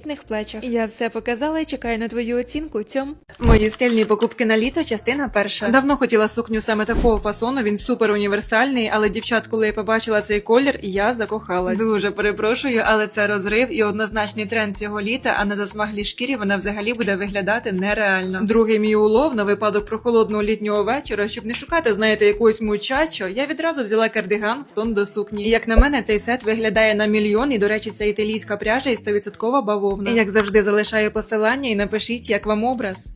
тендітних плечах. Я все показала і чекаю на твою оцінку. Цьом мої стильні покупки на літо, частина перша. Давно хотіла сукню саме такого фасону. Він супер універсальний, але дівчат, коли я побачила цей колір, я закохалась. Дуже перепрошую, але це розрив і однозначний тренд цього літа. А на засмаглій шкірі вона взагалі буде виглядати нереально. Другий мій улов на випадок прохолодного літнього вечора, щоб не шукати, знаєте, якогось мучачо. Я відразу взяла кардиган в тон до сукні. І як на мене, цей сет виглядає на мільйон. І до речі, це італійська пряжа і 100% бавовна. І як завжди залишаю посилання і напишіть, як вам образ.